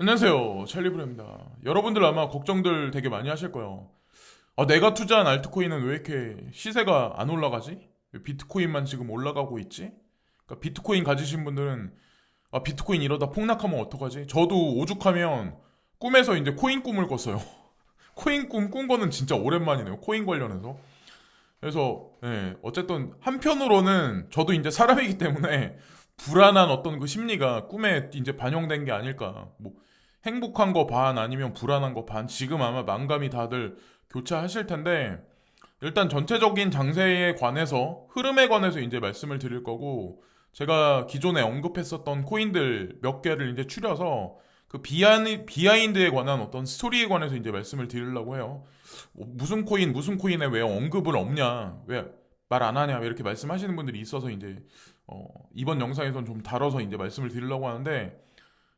안녕하세요. 찰리브레입니다. 여러분들 아마 걱정들 되게 많이 하실 거예요. 아, 내가 투자한 알트코인은 왜 이렇게 시세가 안 올라가지? 왜 비트코인만 지금 올라가고 있지? 그러니까 비트코인 가지신 분들은 아, 비트코인 이러다 폭락하면 어떡하지? 저도 오죽하면 꿈에서 이제 코인 꿈을 꿨어요. 코인 꿈 꾼 거는 진짜 오랜만이네요. 코인 관련해서. 그래서 예, 어쨌든 한편으로는 저도 이제 사람이기 때문에 불안한 어떤 그 심리가 꿈에 이제 반영된 게 아닐까. 뭐 행복한 거 반 아니면 불안한 거 반. 지금 아마 만감이 다들 교차하실 텐데 일단 전체적인 장세에 관해서 흐름에 관해서 이제 말씀을 드릴 거고 제가 기존에 언급했었던 코인들 몇 개를 이제 추려서 그 비하인, 비하인드에 관한 어떤 스토리에 관해서 이제 말씀을 드리려고 해요. 뭐 무슨 코인 무슨 코인에 왜 언급을 없냐 왜 말 안 하냐 왜 이렇게 말씀하시는 분들이 있어서 이제 어, 이번 영상에선 좀 다뤄서 이제 말씀을 드리려고 하는데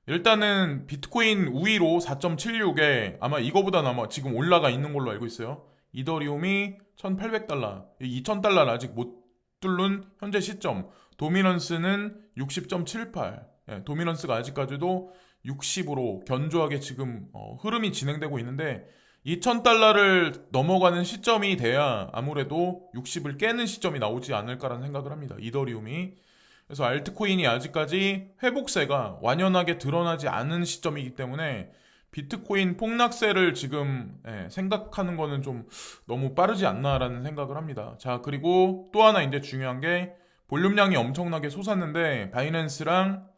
일단은 비트코인 우위로 4.76에 아마 이거보다는 아마 지금 올라가 있는 걸로 알고 있어요. 이더리움이 1,800달러, 2,000달러를 아직 못 뚫는 현재 시점. 도미넌스는 60.78. 예, 도미넌스가 아직까지도 60으로 견조하게 지금 어, 흐름이 진행되고 있는데 2,000달러를 넘어가는 시점이 돼야 아무래도 60을 깨는 시점이 나오지 않을까라는 생각을 합니다. 이더리움이. 그래서 알트코인이 아직까지 회복세가 완연하게 드러나지 않은 시점이기 때문에 비트코인 폭락세를 지금 예, 생각하는 거는 좀 너무 빠르지 않나라는 생각을 합니다. 자, 그리고 또 하나 이제 중요한 게 볼륨량이 엄청나게 솟았는데 바이낸스랑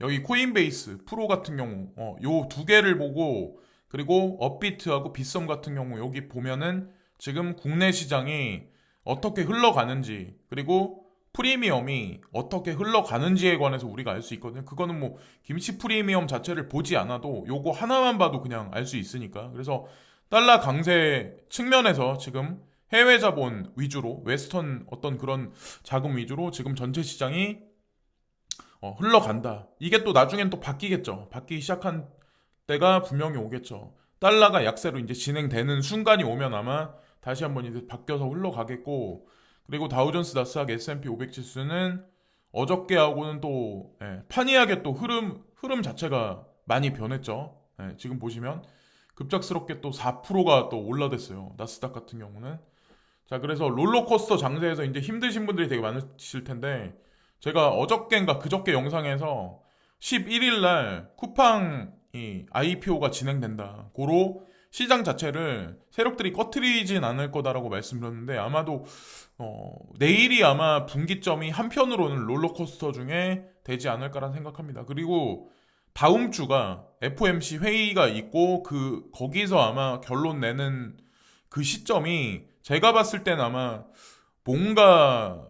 여기 코인베이스 프로 같은 경우 어, 요 두 개를 보고 그리고 업비트하고 빗썸 같은 경우 여기 보면은 지금 국내 시장이 어떻게 흘러가는지 그리고 프리미엄이 어떻게 흘러가는지에 관해서 우리가 알 수 있거든요. 그거는 뭐 김치 프리미엄 자체를 보지 않아도 요거 하나만 봐도 그냥 알 수 있으니까. 그래서 달러 강세 측면에서 지금 해외 자본 위주로 웨스턴 어떤 그런 자금 위주로 지금 전체 시장이 어, 흘러간다. 이게 또 나중엔 또 바뀌겠죠. 바뀌기 시작한 때가 분명히 오겠죠. 달러가 약세로 이제 진행되는 순간이 오면 아마 다시 한번 이제 바뀌어서 흘러가겠고 그리고 다우존스 나스닥 S&P 500 지수는 어저께하고는 또 예, 판이하게 또 흐름 흐름 자체가 많이 변했죠. 예, 지금 보시면 급작스럽게 또 4%가 또 올라댔어요. 나스닥 같은 경우는 자 그래서 롤러코스터 장세에서 이제 힘드신 분들이 되게 많으실 텐데 제가 어저께인가 그저께 영상에서 11일 날 쿠팡이 IPO가 진행된다. 고로 시장 자체를 세력들이 꺼트리진 않을 거다라고 말씀드렸는데 아마도 어, 내일이 아마 분기점이 한편으로는 롤러코스터 중에 되지 않을까라는 생각합니다. 그리고 다음 주가 FOMC 회의가 있고 그 거기서 아마 결론 내는 그 시점이 제가 봤을 때는 아마 뭔가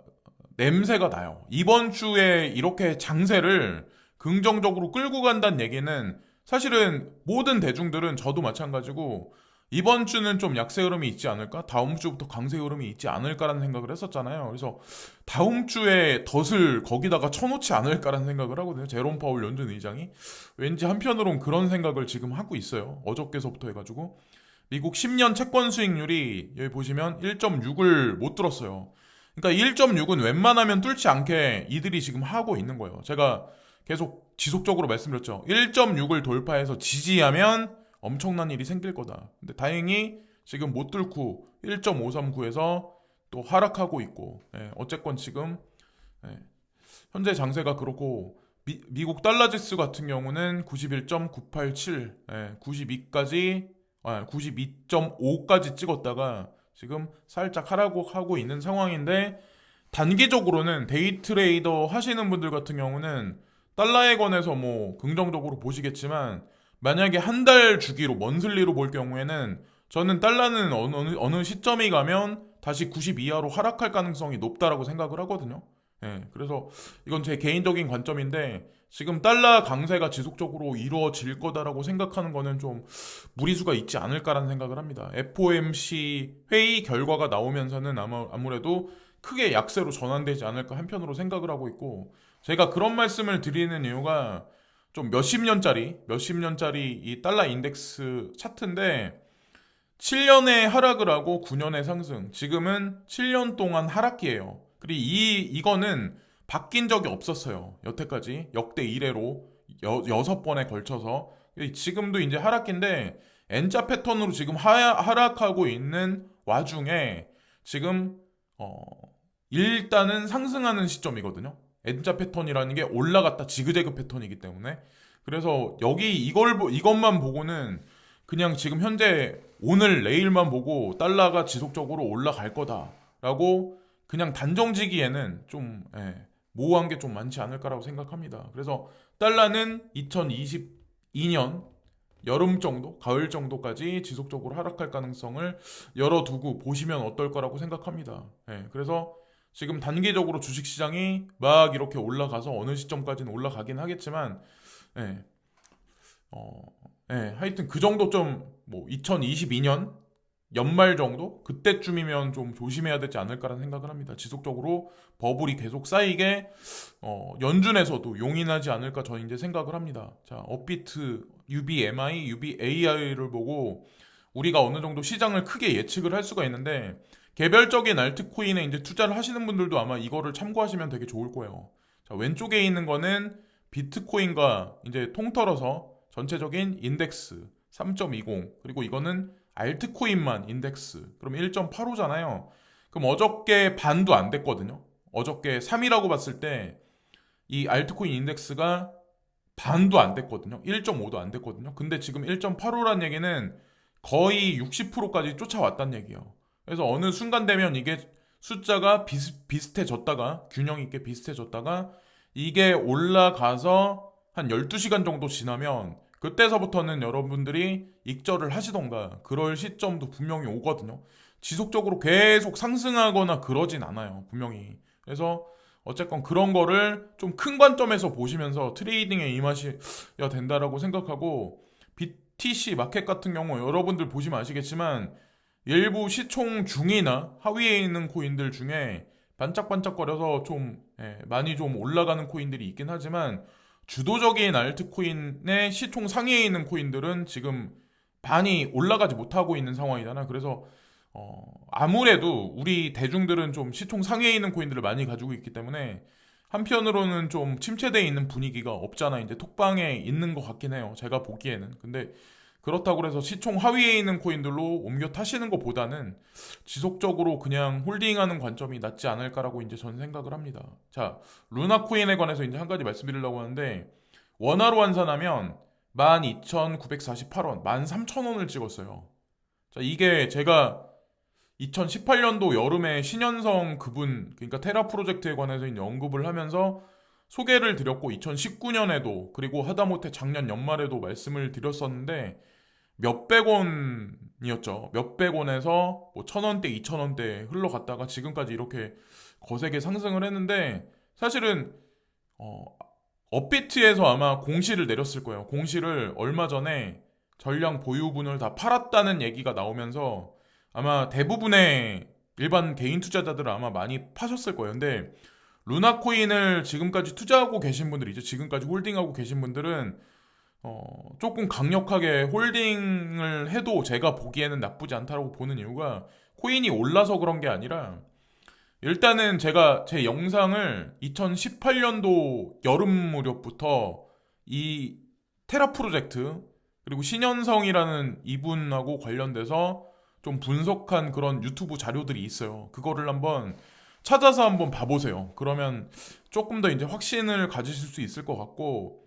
냄새가 나요. 이번 주에 이렇게 장세를 긍정적으로 끌고 간다는 얘기는 사실은 모든 대중들은 저도 마찬가지고 이번 주는 좀 약세 흐름이 있지 않을까? 다음 주부터 강세 흐름이 있지 않을까라는 생각을 했었잖아요. 그래서 다음 주에 덫을 거기다가 쳐놓지 않을까라는 생각을 하거든요. 제롬 파울 연준 의장이. 왠지 한편으론 그런 생각을 지금 하고 있어요. 어저께서부터 해가지고. 미국 10년 채권 수익률이 여기 보시면 1.6을 못 뚫었어요. 그러니까 1.6은 웬만하면 뚫지 않게 이들이 지금 하고 있는 거예요. 제가 계속 지속적으로 말씀드렸죠. 1.6을 돌파해서 지지하면 엄청난 일이 생길 거다. 근데 다행히 지금 못 뚫고 1.539에서 또 하락하고 있고, 예, 어쨌건 지금 예, 현재 장세가 그렇고 미, 국 달러 지수 같은 경우는 91.987, 예, 92까지 아, 92.5까지 찍었다가 지금 살짝 하락하고 있는 상황인데 단기적으로는 데이 트레이더 하시는 분들 같은 경우는 달러에 관해서 뭐 긍정적으로 보시겠지만 만약에 한 달 주기로 먼슬리로 볼 경우에는 저는 달러는 어느, 어느, 시점이 가면 다시 90 이하로 하락할 가능성이 높다라고 생각을 하거든요. 예, 그래서 이건 제 개인적인 관점인데 지금 달러 강세가 지속적으로 이루어질 거다라고 생각하는 거는 좀 무리수가 있지 않을까라는 생각을 합니다. FOMC 회의 결과가 나오면서는 아마 아무래도 크게 약세로 전환되지 않을까 한편으로 생각을 하고 있고 제가 그런 말씀을 드리는 이유가 좀 몇십 년짜리 몇십 년짜리 이 달러 인덱스 차트인데 7년의 하락을 하고 9년의 상승. 지금은 7년 동안 하락기예요. 그리고 이 이거는 바뀐 적이 없었어요. 여태까지 역대 1회로 여, 여섯 번에 걸쳐서 지금도 이제 하락기인데 N자 패턴으로 지금 하, 하락하고 있는 와중에 지금 어, 일단은 상승하는 시점이거든요. N자 패턴이라는 게 올라갔다 지그재그 패턴이기 때문에 그래서 여기 이걸 보- 이것만 보고는 그냥 지금 현재 오늘 내일만 보고 달러가 지속적으로 올라갈 거다라고 그냥 단정지기에는 좀 예, 모호한 게 좀 많지 않을까라고 생각합니다. 그래서 달러는 2022년 여름 정도, 가을 정도까지 지속적으로 하락할 가능성을 열어두고 보시면 어떨 거라고 생각합니다. 예, 그래서 지금 단기적으로 주식 시장이 막 이렇게 올라가서 어느 시점까지는 올라가긴 하겠지만, 예, 어, 예, 하여튼 그 정도 좀 뭐 2022년 연말 정도 그때쯤이면 좀 조심해야 되지 않을까라는 생각을 합니다. 지속적으로 버블이 계속 쌓이게 어, 연준에서도 용인하지 않을까 저는 이제 생각을 합니다. 자, 업비트, UBMI, UBAI를 보고 우리가 어느 정도 시장을 크게 예측을 할 수가 있는데 개별적인 알트코인에 이제 투자를 하시는 분들도 아마 이거를 참고하시면 되게 좋을 거예요. 자, 왼쪽에 있는 거는 비트코인과 이제 통틀어서 전체적인 인덱스 3.20 그리고 이거는 알트코인만 인덱스 그럼 1.85잖아요. 그럼 어저께 반도 안 됐거든요. 어저께 3이라고 봤을 때 이 알트코인 인덱스가 반도 안 됐거든요. 1.5도 안 됐거든요. 근데 지금 1.85란 얘기는 거의 60%까지 쫓아왔단 얘기예요. 그래서 어느 순간 되면 이게 숫자가 비슷, 비슷해졌다가 균형 있게 비슷해졌다가 이게 올라가서 한 12시간 정도 지나면 그때서부터는 여러분들이 익절을 하시던가 그럴 시점도 분명히 오거든요. 지속적으로 계속 상승하거나 그러진 않아요. 분명히. 그래서 어쨌건 그런 거를 좀 큰 관점에서 보시면서 트레이딩에 임하셔야 된다라고 생각하고 BTC 마켓 같은 경우 여러분들 보시면 아시겠지만 일부 시총 중이나 하위에 있는 코인들 중에 반짝반짝거려서 좀 예, 많이 좀 올라가는 코인들이 있긴 하지만 주도적인 알트코인의 시총 상위에 있는 코인들은 지금 많이 올라가지 못하고 있는 상황이잖아. 그래서 어, 아무래도 우리 대중들은 좀 시총 상위에 있는 코인들을 많이 가지고 있기 때문에 한편으로는 좀 침체되어 있는 분위기가 없잖아. 이제 톡방에 있는 것 같긴 해요. 제가 보기에는. 근데 그렇다고 해서 시총 하위에 있는 코인들로 옮겨 타시는 것보다는 지속적으로 그냥 홀딩하는 관점이 낫지 않을까라고 이제 저는 생각을 합니다. 자, 루나 코인에 관해서 이제 한 가지 말씀드리려고 하는데 원화로 환산하면 12,948원, 13,000원을 찍었어요. 자, 이게 제가 2018년도 여름에 신현성 그분, 그러니까 테라 프로젝트에 관해서 이제 언급을 하면서 소개를 드렸고 2019년에도 그리고 하다못해 작년 연말에도 말씀을 드렸었는데 몇백 원이었죠. 몇백 원에서 뭐 천 원대, 이천 원대 흘러갔다가 지금까지 이렇게 거세게 상승을 했는데 사실은 어, 업비트에서 아마 공시를 내렸을 거예요. 공시를 얼마 전에 전량 보유분을 다 팔았다는 얘기가 나오면서 아마 대부분의 일반 개인 투자자들은 아마 많이 파셨을 거예요. 근데 루나 코인을 지금까지 투자하고 계신 분들 이제 지금까지 홀딩하고 계신 분들은 어, 조금 강력하게 홀딩을 해도 제가 보기에는 나쁘지 않다고 보는 이유가 코인이 올라서 그런 게 아니라 일단은 제가 제 영상을 2018년도 여름 무렵부터 이 테라 프로젝트 그리고 신현성이라는 이분하고 관련돼서 좀 분석한 그런 유튜브 자료들이 있어요. 그거를 한번 찾아서 한번 봐보세요. 그러면 조금 더 이제 확신을 가지실 수 있을 것 같고,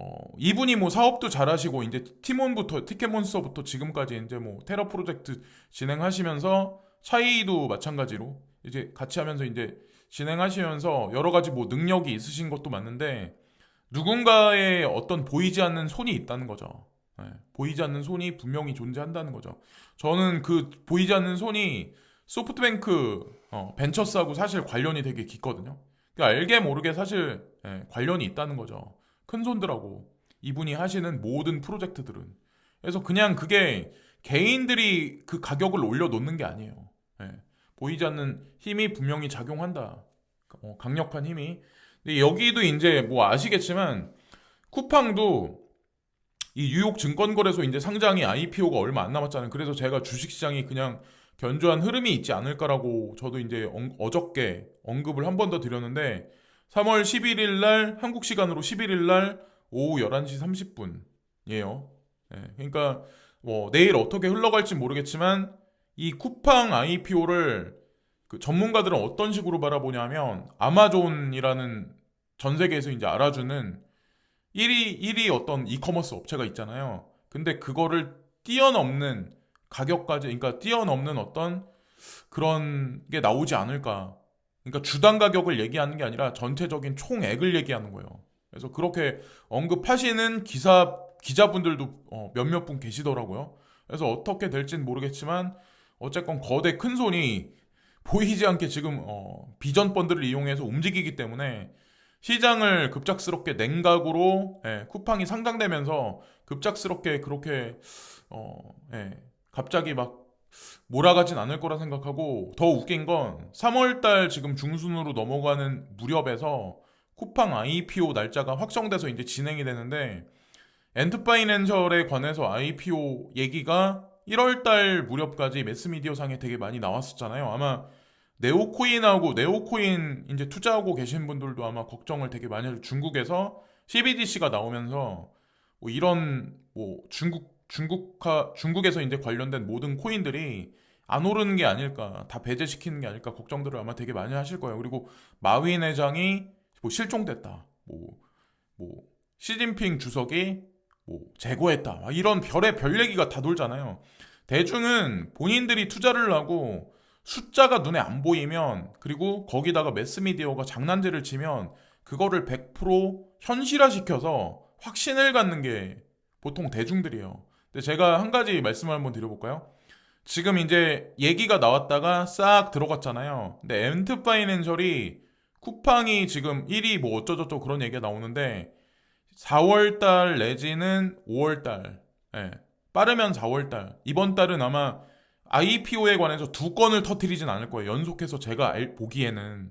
어, 이분이 뭐 사업도 잘하시고, 이제 티몬부터, 티켓몬스터부터 지금까지 이제 뭐 테러 프로젝트 진행하시면서 차이도 마찬가지로 이제 같이 하면서 이제 진행하시면서 여러 가지 뭐 능력이 있으신 것도 맞는데, 누군가의 어떤 보이지 않는 손이 있다는 거죠. 네, 보이지 않는 손이 분명히 존재한다는 거죠. 저는 그 보이지 않는 손이 소프트뱅크 어, 벤처스하고 사실 관련이 되게 깊거든요. 그러니까 알게 모르게 사실 예, 관련이 있다는 거죠. 큰 손들하고 이분이 하시는 모든 프로젝트들은. 그래서 그냥 그게 개인들이 그 가격을 올려놓는 게 아니에요. 예, 보이지 않는 힘이 분명히 작용한다. 어, 강력한 힘이. 근데 여기도 이제 뭐 아시겠지만 쿠팡도 이 뉴욕 증권거래소 이제 상장이 IPO가 얼마 안 남았잖아요. 그래서 제가 주식시장이 그냥 견조한 흐름이 있지 않을까라고 저도 이제 엉- 어저께 언급을 한 번 더 드렸는데 3월 11일 날 한국 시간으로 11일 날 오후 11시 30분 예, 그러니까 뭐 내일 어떻게 흘러갈지 모르겠지만 이 쿠팡 IPO를 그 전문가들은 어떤 식으로 바라보냐면 아마존이라는 전 세계에서 이제 알아주는 1위 1위 어떤 이커머스 업체가 있잖아요. 근데 그거를 뛰어넘는 가격까지 그러니까 뛰어넘는 어떤 그런 게 나오지 않을까. 그러니까 주당 가격을 얘기하는 게 아니라 전체적인 총액을 얘기하는 거예요. 그래서 그렇게 언급하시는 기사 기자분들도 어, 몇몇 분 계시더라고요. 그래서 어떻게 될지는 모르겠지만 어쨌건 거대 큰 손이 보이지 않게 지금 어, 비전 펀드를 이용해서 움직이기 때문에 시장을 급작스럽게 냉각으로 예, 쿠팡이 상장되면서 급작스럽게 그렇게 어, 예, 갑자기 막 몰아가진 않을 거라 생각하고 더 웃긴 건 3월달 지금 중순으로 넘어가는 무렵에서 쿠팡 IPO 날짜가 확정돼서 이제 진행이 되는데 엔트파이낸셜에 관해서 IPO 얘기가 1월달 무렵까지 매스미디어 상에 되게 많이 나왔었잖아요. 아마 네오코인하고 네오코인 이제 투자하고 계신 분들도 아마 걱정을 되게 많이 하죠. 중국에서 CBDC가 나오면서 뭐 이런 뭐 중국 중국화 중국에서 이제 관련된 모든 코인들이 안 오르는 게 아닐까 다 배제시키는 게 아닐까 걱정들을 아마 되게 많이 하실 거예요. 그리고 마윈 회장이 뭐 실종됐다. 뭐 뭐 시진핑 주석이 뭐. 막 이런 별의 별 얘기가 다 돌잖아요. 대중은 본인들이 투자를 하고 숫자가 눈에 안 보이면 그리고 거기다가 매스미디어가 장난질을 치면 그거를 100% 현실화시켜서 확신을 갖는 게 보통 대중들이에요. 근데 제가 한 가지 말씀을 한번 드려볼까요? 지금 이제 얘기가 나왔다가 싹 들어갔잖아요. 근데 엔트 파이낸셜이 쿠팡이 지금 1위 뭐 어쩌저쩌 그런 얘기가 나오는데 4월달 내지는 5월달, 예, 빠르면 4월달. 이번 달은 아마 IPO에 관해서 두 건을 터트리진 않을 거예요. 연속해서 제가 알, 보기에는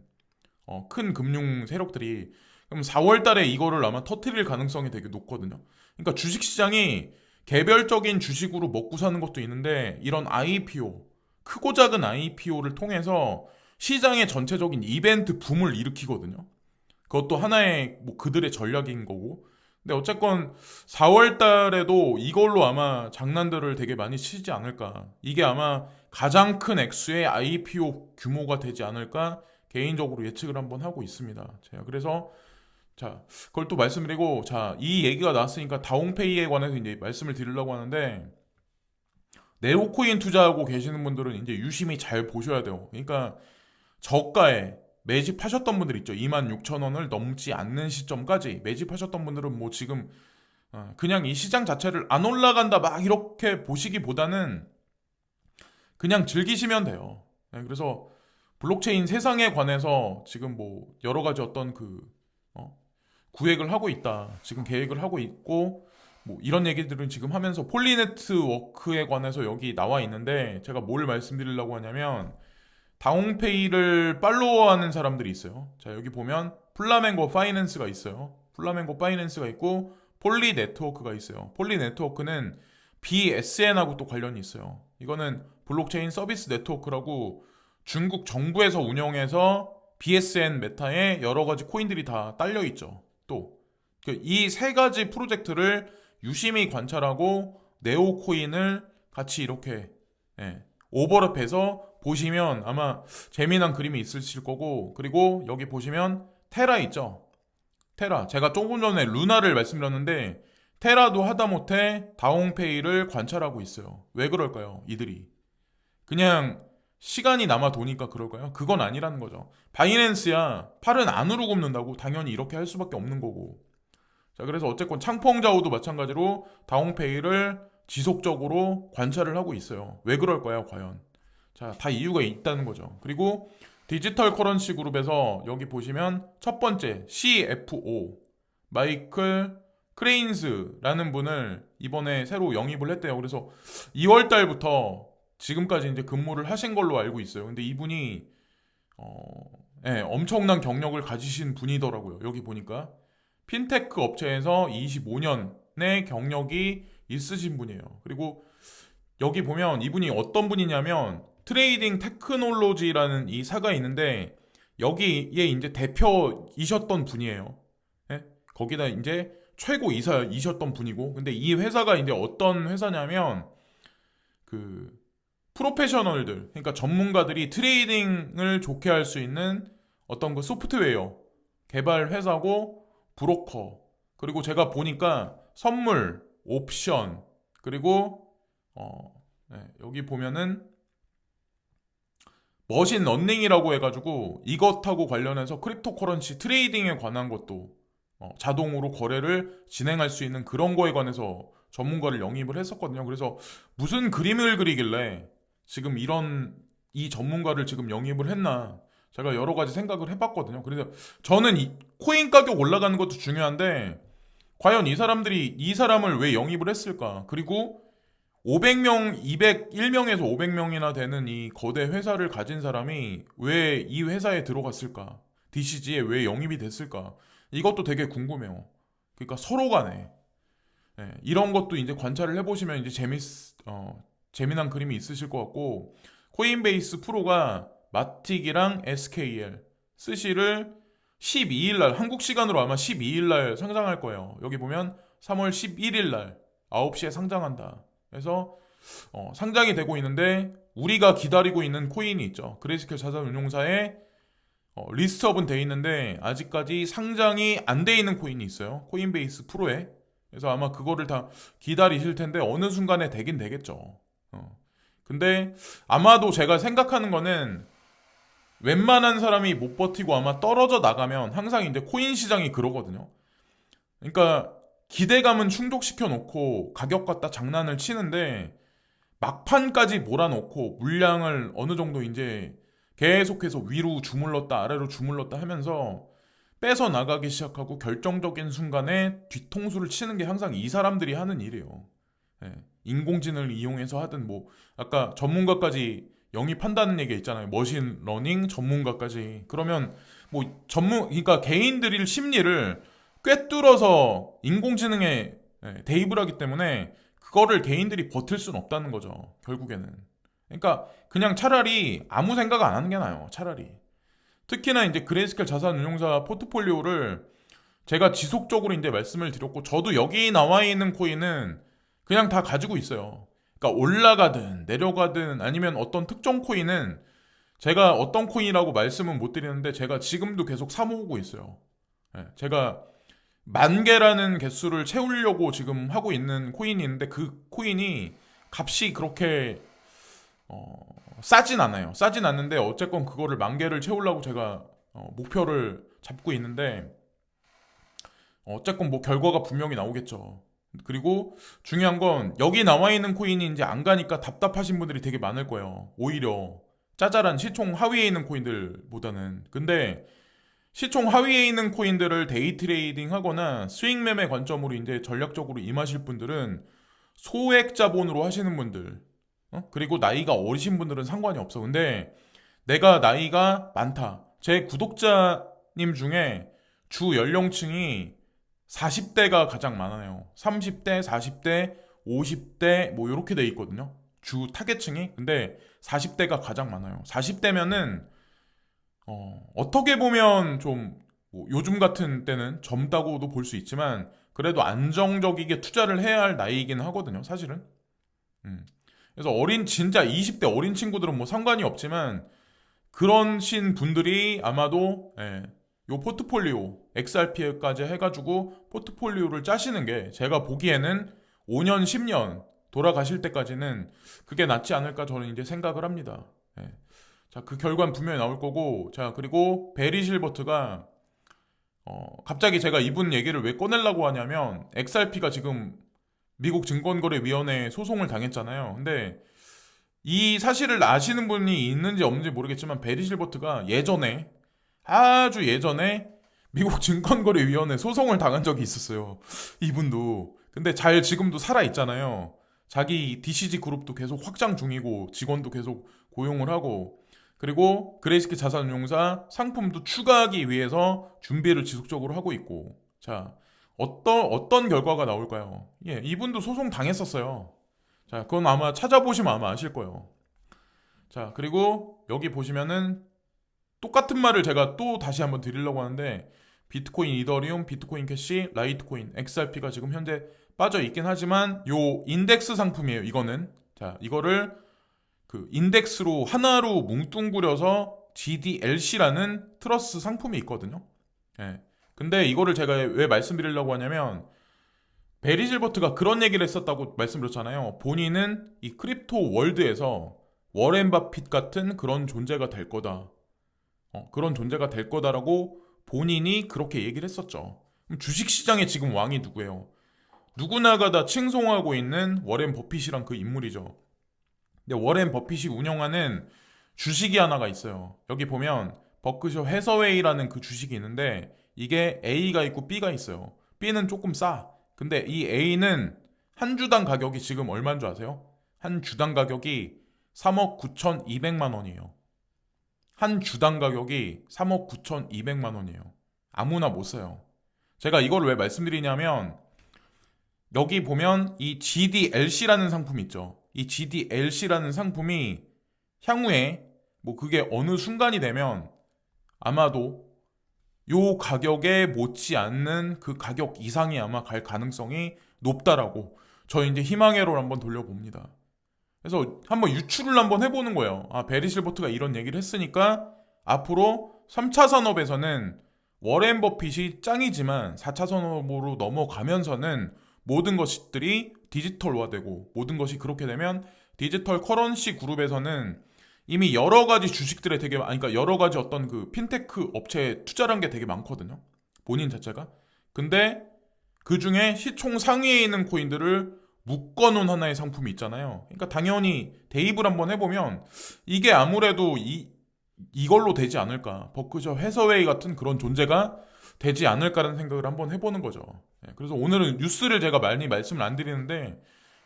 어, 큰 금융 세력들이 그럼 4월달에 이거를 아마 터트릴 가능성이 되게 높거든요. 그러니까 주식시장이 개별적인 주식으로 먹고 사는 것도 있는데 이런 IPO 크고 작은 IPO를 통해서 시장의 전체적인 이벤트 붐을 일으키거든요. 그것도 하나의 뭐 그들의 전략인 거고. 근데 어쨌건 4월 달에도 이걸로 아마 장난들을 되게 많이 치지 않을까. 이게 아마 가장 큰 액수의 IPO 규모가 되지 않을까 개인적으로 예측을 한번 하고 있습니다. 제가 그래서 자, 그걸 또 말씀드리고 자, 이 얘기가 나왔으니까 다홍페이에 관해서 이제 말씀을 드리려고 하는데 네오코인 투자하고 계시는 분들은 이제 유심히 잘 보셔야 돼요. 그러니까 저가에 매집하셨던 분들 있죠. 26,000원을 넘지 않는 시점까지 매집하셨던 분들은 뭐 지금 어, 그냥 이 시장 자체를 안 올라간다 막 이렇게 보시기보다는 그냥 즐기시면 돼요. 네, 그래서 블록체인 세상에 관해서 지금 뭐 여러 가지 어떤 그 어, 구획을 하고 있다. 지금 계획을 하고 있고 뭐 이런 얘기들은 지금 하면서 폴리 네트워크에 관해서 여기 나와 있는데 제가 뭘 말씀드리려고 하냐면 다홍페이를 팔로워하는 사람들이 있어요. 자, 여기 보면 플라멩고 파이낸스가 있어요. 플라멩고 파이낸스가 있고 폴리 네트워크가 있어요. 폴리 네트워크는 BSN하고 또 관련이 있어요. 이거는 블록체인 서비스 네트워크라고 중국 정부에서 운영해서 BSN 메타에 여러 가지 코인들이 다 딸려 있죠. 또이세 가지 프로젝트를 유심히 관찰하고 네오 코인을 같이 이렇게 예, 오버랩해서 보시면 아마 재미난 그림이 있으실 거고 그리고 여기 보시면 테라 있죠. 테라. 제가 조금 전에 루나를 말씀드렸는데 테라도 하다못해 다홍페이를 관찰하고 있어요. 왜 그럴까요? 이들이. 그냥 시간이 남아 도니까 그럴까요? 그건 아니라는 거죠. 바이낸스야 팔은 안으로 굽는다고 당연히 이렇게 할 수밖에 없는 거고. 자, 그래서 어쨌건 창펑자오도 마찬가지로 다홍페이를 지속적으로 관찰을 하고 있어요. 왜 그럴까요, 과연? 자, 다 이유가 있다는 거죠. 그리고 디지털 커런시 그룹에서 여기 보시면 첫 번째 CFO 마이클 크레인스라는 분을 이번에 새로 영입을 했대요. 그래서 2월 달부터 지금까지 이제 근무를 하신 걸로 알고 있어요. 근데 이분이 어, 예, 엄청난 경력을 가지신 분이더라고요. 여기 보니까 핀테크 업체에서 25년의 경력이 있으신 분이에요. 그리고 여기 보면 이분이 어떤 분이냐면 트레이딩 테크놀로지라는 이 사가 있는데 여기에 이제 대표이셨던 분이에요. 예? 거기다 이제 최고 이사이셨던 분이고 근데 이 회사가 이제 어떤 회사냐면 그 프로페셔널들 그러니까 전문가들이 트레이딩을 좋게 할 수 있는 어떤 그 소프트웨어 개발 회사고 브로커 그리고 제가 보니까 선물 옵션 그리고 어 네, 여기 보면은 머신 런닝이라고 해가지고 이것하고 관련해서 크립토 커런시 트레이딩에 관한 것도 어, 자동으로 거래를 진행할 수 있는 그런 거에 관해서 전문가를 영입을 했었거든요. 그래서 무슨 그림을 그리길래 지금 이런 이 전문가를 지금 영입을 했나 제가 여러 가지 생각을 해봤거든요. 그래서 저는 이 코인 가격 올라가는 것도 중요한데 과연 이 사람들이 이 사람을 왜 영입을 했을까? 그리고 500명, 201명에서 500명이나 되는 이 거대 회사를 가진 사람이 왜 이 회사에 들어갔을까? DCG에 왜 영입이 됐을까? 이것도 되게 궁금해요. 그러니까 서로 간에 예, 이런 것도 이제 관찰을 해보시면 이제 재밌 어, 재미난 그림이 있으실 것 같고 코인베이스 프로가 마틱이랑 SKL 스시를 12일 날 한국 시간으로 아마 12일 날 상장할 거예요. 여기 보면 3월 11일 날 9시에 상장한다. 그래서 어, 상장이 되고 있는데 우리가 기다리고 있는 코인이 있죠. 그레이스켈 자산 운용사에 어, 리스트업은 돼 있는데 아직까지 상장이 안 돼 있는 코인이 있어요. 코인베이스 프로에. 그래서 아마 그거를 다 기다리실 텐데 어느 순간에 되긴 되겠죠. 어. 근데 아마도 제가 생각하는 거는 웬만한 사람이 못 버티고 아마 떨어져 나가면 항상 이제 코인 시장이 그러거든요. 그러니까 기대감은 충족시켜 놓고 가격 갖다 장난을 치는데 막판까지 몰아놓고 물량을 어느 정도 이제 계속해서 위로 주물렀다 아래로 주물렀다 하면서 빼서 나가기 시작하고 결정적인 순간에 뒤통수를 치는 게 항상 이 사람들이 하는 일이에요. 예, 인공지능을 이용해서 하든 뭐 아까 전문가까지 영입한다는 얘기 있잖아요. 머신 러닝 전문가까지. 그러면 뭐 전문 그러니까 개인들이 심리를 꿰뚫어서 인공지능에 예, 대입을 하기 때문에 그거를 개인들이 버틸 수는 없다는 거죠. 결국에는. 그러니까 그냥 차라리 아무 생각 안 하는 게 나아요. 차라리. 특히나 이제 그레이스켈 자산 운용사 포트폴리오를 제가 지속적으로 이제 말씀을 드렸고 저도 여기 나와 있는 코인은 그냥 다 가지고 있어요. 그러니까 올라가든 내려가든 아니면 어떤 특정 코인은 제가 어떤 코인이라고 말씀은 못 드리는데 제가 지금도 계속 사모으고 있어요. 네, 제가 만 개라는 개수를 채우려고 지금 하고 있는 코인이 있는데 그 코인이 값이 그렇게 어, 싸진 않아요. 싸진 않는데 어쨌건 그거를 만 개를 채우려고 제가 어, 목표를 잡고 있는데 어쨌건 뭐 결과가 분명히 나오겠죠. 그리고 중요한 건 여기 나와 있는 코인이 이제 안 가니까 답답하신 분들이 되게 많을 거예요. 오히려 짜잘한 시총 하위에 있는 코인들보다는. 근데 시총 하위에 있는 코인들을 데이 트레이딩 하거나 스윙 매매 관점으로 이제 전략적으로 임하실 분들은 소액 자본으로 하시는 분들, 어? 그리고 나이가 어리신 분들은 상관이 없어. 근데 내가 나이가 많다. 제 구독자님 중에 주 연령층이 40대가 가장 많아요. 30대, 40대, 50대 뭐 이렇게 돼 있거든요. 주 타겟층이. 근데 40대가 가장 많아요. 40대면은 어, 어떻게 보면 좀 뭐 요즘 같은 때는 젊다고도 볼 수 있지만 그래도 안정적이게 투자를 해야 할 나이이긴 하거든요. 사실은. 음. 그래서 어린 진짜 20대 어린 친구들은 뭐 상관이 없지만 그런 신 분들이 아마도 예, 요 포트폴리오 XRP까지 해가지고 포트폴리오를 짜시는 게 제가 보기에는 5년 10년 돌아가실 때까지는 그게 낫지 않을까 저는 이제 생각을 합니다. 예. 자, 그 결과는 분명히 나올 거고, 자, 그리고 베리 실버트가, 어, 갑자기 제가 이분 얘기를 왜 꺼내려고 하냐면, XRP가 지금 미국 증권거래위원회에 소송을 당했잖아요. 근데 이 사실을 아시는 분이 있는지 없는지 모르겠지만, 베리 실버트가 예전에, 아주 예전에 미국 증권거래위원회 소송을 당한 적이 있었어요. 이분도. 근데 잘 지금도 살아 있잖아요. 자기 DCG 그룹도 계속 확장 중이고 직원도 계속 고용을 하고 그리고 그레이스키 자산운용사 상품도 추가하기 위해서 준비를 지속적으로 하고 있고 자 어떤 어떤 결과가 나올까요? 예, 이분도 소송 당했었어요. 자, 그건 아마 찾아보시면 아마 아실 거예요. 자, 그리고 여기 보시면은 똑같은 말을 제가 또 다시 한번 드리려고 하는데 비트코인 이더리움, 비트코인 캐시, 라이트코인, XRP가 지금 현재 빠져 있긴 하지만 요 인덱스 상품이에요. 이거는 자 이거를 그 인덱스로 하나로 뭉뚱그려서 GDLC라는 트러스 상품이 있거든요. 예. 근데 이거를 제가 왜 말씀드리려고 하냐면 베리 질버트가 그런 얘기를 했었다고 말씀드렸잖아요. 본인은 이 크립토 월드에서 워렌 바핏 같은 그런 존재가 될 거다. 어, 그런 존재가 될 거다라고 본인이 그렇게 얘기를 했었죠. 주식시장의 지금 왕이 누구예요? 누구나가 다 칭송하고 있는 워렌 버핏이란 그 인물이죠. 근데 워렌 버핏이 운영하는 주식이 하나가 있어요. 여기 보면 버크셔 해서웨이라는 그 주식이 있는데 이게 A가 있고 B가 있어요. B는 조금 싸. 근데 이 A는 한 주당 가격이 지금 얼마인 줄 아세요? 한 주당 가격이 3억 9,200만 원이에요. 한 주당 가격이 3억 9,200만 원이에요. 아무나 못 사요. 제가 이걸 왜 말씀드리냐면 여기 보면 이 GDLC라는 상품 있죠. 이 GDLC라는 상품이 향후에 뭐 그게 어느 순간이 되면 아마도 요 가격에 못지 않는 그 가격 이상이 아마 갈 가능성이 높다라고 저 이제 희망회로를 한번 돌려봅니다. 그래서 한번 유출을 한번 해보는 거예요. 아 베리 실버트가 이런 얘기를 했으니까 앞으로 3차 산업에서는 워렌 버핏이 짱이지만 4차 산업으로 넘어가면서는 모든 것들이 디지털화되고 모든 것이 그렇게 되면 디지털 커런시 그룹에서는 이미 여러 가지 주식들에 되게 아니 그러니까 여러 가지 어떤 그 핀테크 업체에 투자한 게 되게 많거든요. 본인 자체가. 근데 그 중에 시총 상위에 있는 코인들을 묶어놓은 하나의 상품이 있잖아요. 그러니까 당연히 대입을 한번 해보면 이게 아무래도 이 이걸로 되지 않을까. 버크셔 해서웨이 같은 그런 존재가 되지 않을까라는 생각을 한번 해보는 거죠. 예, 그래서 오늘은 뉴스를 제가 많이 말씀을 안 드리는데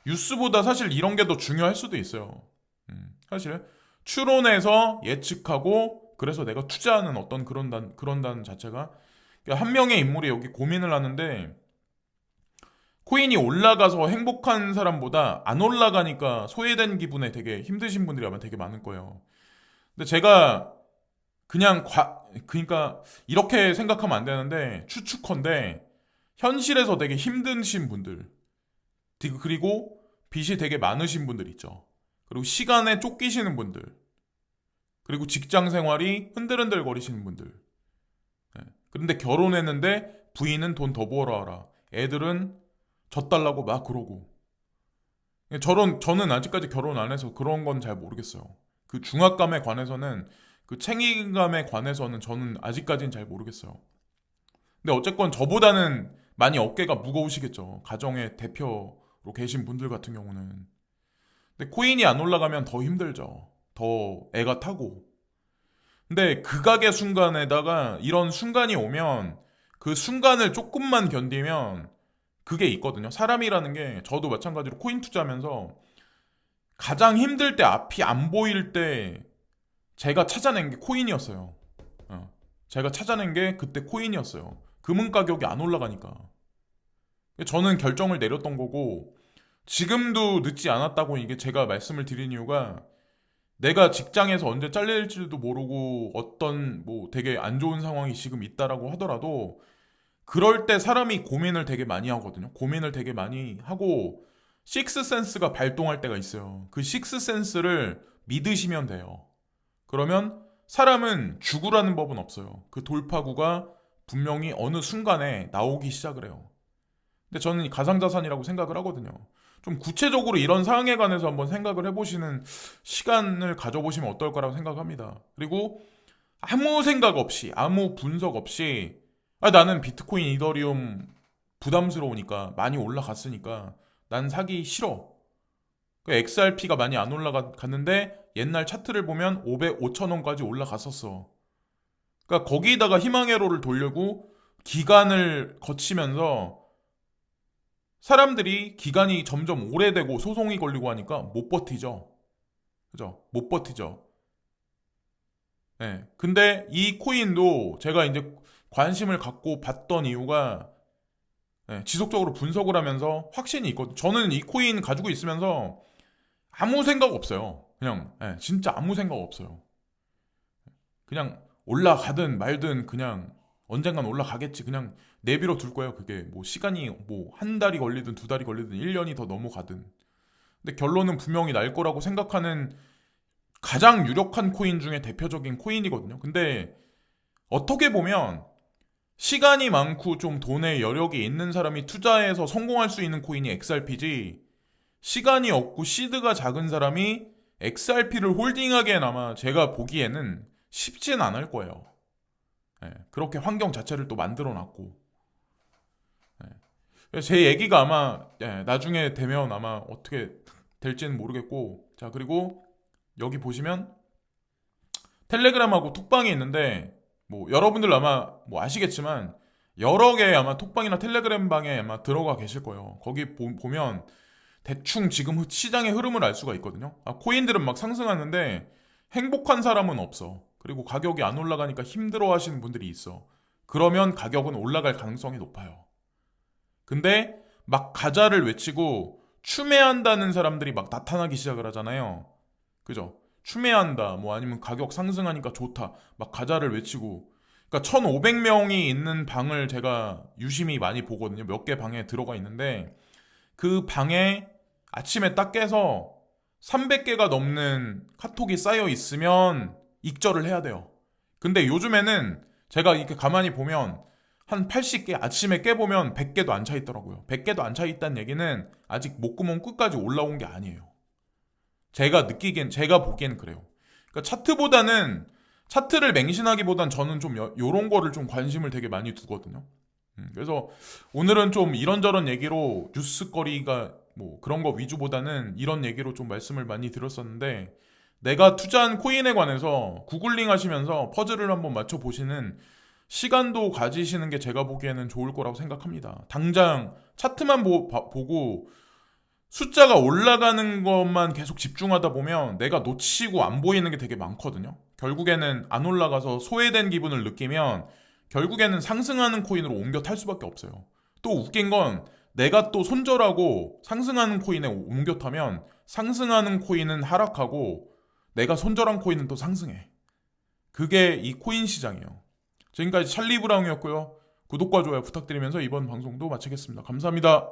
뉴스보다 사실 이런 게 더 중요할 수도 있어요. 음, 사실 추론해서 예측하고 그래서 내가 투자하는 어떤 그런 단 그런 단 자체가 그러니까 한 명의 인물이 여기 고민을 하는데 코인이 올라가서 행복한 사람보다 안 올라가니까 소외된 기분에 되게 힘드신 분들이 아마 되게 많을 거예요. 근데 제가 그냥 과, 그러니까 이렇게 생각하면 안 되는데 추측컨대 현실에서 되게 힘드신 분들 그리고 빚이 되게 많으신 분들 있죠. 그리고 시간에 쫓기시는 분들 그리고 직장 생활이 흔들흔들 거리시는 분들 네. 그런데 결혼했는데 부인은 돈 더 벌어라 애들은 젖달라고 막 그러고 저런 저는 아직까지 결혼 안 해서 그런 건 잘 모르겠어요. 그 중압감에 관해서는 그 책임감에 관해서는 저는 아직까지는 잘 모르겠어요. 근데 어쨌건 저보다는 많이 어깨가 무거우시겠죠. 가정의 대표로 계신 분들 같은 경우는. 근데 코인이 안 올라가면 더 힘들죠. 더 애가 타고. 근데 극악의 순간에다가 이런 순간이 오면 그 순간을 조금만 견디면 그게 있거든요. 사람이라는 게 저도 마찬가지로 코인 투자하면서 가장 힘들 때 앞이 안 보일 때 제가 찾아낸 게 코인이었어요. 어. 제가 찾아낸 게 그때 코인이었어요. 금은 가격이 안 올라가니까. 저는 결정을 내렸던 거고 지금도 늦지 않았다고 이게 제가 말씀을 드린 이유가 내가 직장에서 언제 잘릴지도 모르고 어떤 뭐 되게 안 좋은 상황이 지금 있다라고 하더라도 그럴 때 사람이 고민을 되게 많이 하거든요. 고민을 되게 많이 하고 식스 센스가 발동할 때가 있어요. 그 식스 센스를 믿으시면 돼요. 그러면 사람은 죽으라는 법은 없어요. 그 돌파구가 분명히 어느 순간에 나오기 시작을 해요. 근데 저는 가상자산이라고 생각을 하거든요. 좀 구체적으로 이런 상황에 관해서 한번 생각을 해보시는 시간을 가져보시면 어떨 거라고 생각합니다. 그리고 아무 생각 없이, 아무 분석 없이 아, 나는 비트코인, 이더리움 부담스러우니까 많이 올라갔으니까 난 사기 싫어. 그 XRP가 많이 안 올라갔는데 옛날 차트를 보면 500, 5천 원까지 올라갔었어. 그러니까 거기다가 희망회로를 돌려고 기간을 거치면서 사람들이 기간이 점점 오래되고 소송이 걸리고 하니까 못 버티죠. 그죠? 못 버티죠. 네. 근데 이 코인도 제가 이제 관심을 갖고 봤던 이유가 네, 지속적으로 분석을 하면서 확신이 있거든요. 저는 이 코인 가지고 있으면서 아무 생각 없어요. 그냥 네, 진짜 아무 생각 없어요. 그냥 올라가든 말든 그냥 언젠간 올라가겠지. 그냥 내비로 둘 거예요. 그게 뭐 시간이 뭐 한 달이 걸리든 두 달이 걸리든 1년이 더 넘어가든. 근데 결론은 분명히 날 거라고 생각하는 가장 유력한 코인 중에 대표적인 코인이거든요. 근데 어떻게 보면 시간이 많고 좀 돈에 여력이 있는 사람이 투자해서 성공할 수 있는 코인이 XRP지 시간이 없고 시드가 작은 사람이 XRP를 홀딩하기엔 아마 제가 보기에는 쉽진 않을 거예요. 예, 그렇게 환경 자체를 또 만들어 놨고. 예. 제 얘기가 아마 예, 나중에 되면 아마 어떻게 될지는 모르겠고. 자, 그리고 여기 보시면 텔레그램하고 톡방이 있는데 뭐 여러분들 아마 뭐 아시겠지만 여러 개의 아마 톡방이나 텔레그램 방에 아마 들어가 계실 거예요. 거기 보, 보면 대충 지금 시장의 흐름을 알 수가 있거든요. 아, 코인들은 막 상승하는데 행복한 사람은 없어. 그리고 가격이 안 올라가니까 힘들어 하시는 분들이 있어. 그러면 가격은 올라갈 가능성이 높아요. 근데 막 가자를 외치고 추매한다는 사람들이 막 나타나기 시작을 하잖아요. 그죠? 추매한다, 뭐 아니면 가격 상승하니까 좋다, 막 가자를 외치고. 그러니까 1,500명이 있는 방을 제가 유심히 많이 보거든요. 몇 개 방에 들어가 있는데 그 방에 아침에 딱 깨서 300개가 넘는 카톡이 쌓여 있으면 익절을 해야 돼요. 근데 요즘에는 제가 이렇게 가만히 보면 한 80개 아침에 깨보면 100개도 안 차 있더라고요. 100개도 안 차 있다는 얘기는 아직 목구멍 끝까지 올라온 게 아니에요. 제가 느끼기엔 제가 보기엔 그래요. 그러니까 차트보다는 차트를 맹신하기보단 저는 좀 요, 요런 거를 좀 관심을 되게 많이 두거든요. 음, 그래서 오늘은 좀 이런저런 얘기로 뉴스거리가 뭐 그런 거 위주보다는 이런 얘기로 좀 말씀을 많이 드렸었는데 내가 투자한 코인에 관해서 구글링 하시면서 퍼즐을 한번 맞춰 보시는 시간도 가지시는 게 제가 보기에는 좋을 거라고 생각합니다. 당장 차트만 보, 봐- 보고 숫자가 올라가는 것만 계속 집중하다 보면 내가 놓치고 안 보이는 게 되게 많거든요. 결국에는 안 올라가서 소외된 기분을 느끼면 결국에는 상승하는 코인으로 옮겨 탈 수밖에 없어요. 또 웃긴 건 내가 또 손절하고 상승하는 코인에 옮겨 타면 상승하는 코인은 하락하고 내가 손절한 코인은 또 상승해. 그게 이 코인 시장이에요. 지금까지 찰리 브라운이었고요. 구독과 좋아요 부탁드리면서 이번 방송도 마치겠습니다. 감사합니다.